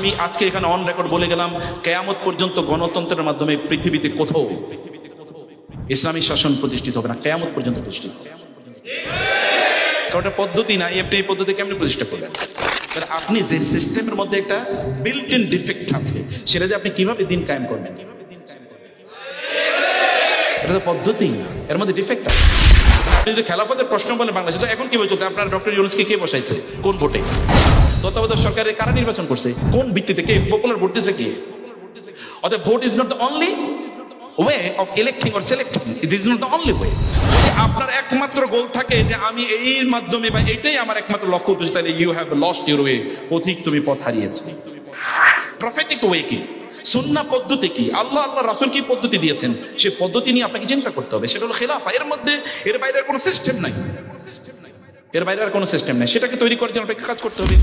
আমি আজকে এখানে অন রেকর্ড বলে গেলাম কেয়ামত পর্যন্ত গণতন্ত্রের মাধ্যমে পৃথিবীতে কোথাও ইসলামী শাসন প্রতিষ্ঠিত হবে না কেয়ামত পর্যন্ত প্রতিষ্ঠিত এটা পদ্ধতি নাই আপনি এই পদ্ধতি কেমনি প্রতিষ্ঠা করবেন? তাহলে আপনি যে সিস্টেমের মধ্যে একটা বিল্ট ইন ডিফেক্ট আছে সেটা যে আপনি কীভাবে দিন কায়েম করবেন? এটা তো পদ্ধতি না, এর মধ্যে ডিফেক্ট আছে। আপনি যদি খেলাফতের প্রশ্ন বলেন বাংলাদেশে তো এখন কি বলছে? আপনার ডক্টর ইউনুসকে কে বসাইছে? কোন ভোটে? তত্ত্বাবধায়ক সরকারের কারা নির্বাচন করছে? কোন ভিত্তিতে? কে? পপুলার ভোট অতএব vote is not only way of or it is not only way আপনার একমাত্র গোল থাকে যে আমি এই মাধ্যমে বা এটাই আমার একমাত্র লক্ষ্য উদ্দেশ্য, তাহলে you have lost your way পথিক তুমি পথ হারিয়েছে। প্রফেটিক ওয়ে কি? সুন্না পদ্ধতি কি? আল্লাহ আল্লাহ রাসুল কি পদ্ধতি দিয়েছেন? সে পদ্ধতি নিয়ে আপনাকে চিন্তা করতে হবে। সেটা হলো খেলাফা। এর মধ্যে এর বাইরে কোনো সিস্টেম নাই। এর বাইরে আর কোনো সিস্টেম নাই। সেটাকে তৈরি করার জন্য আপনাকে কাজ করতে হবে।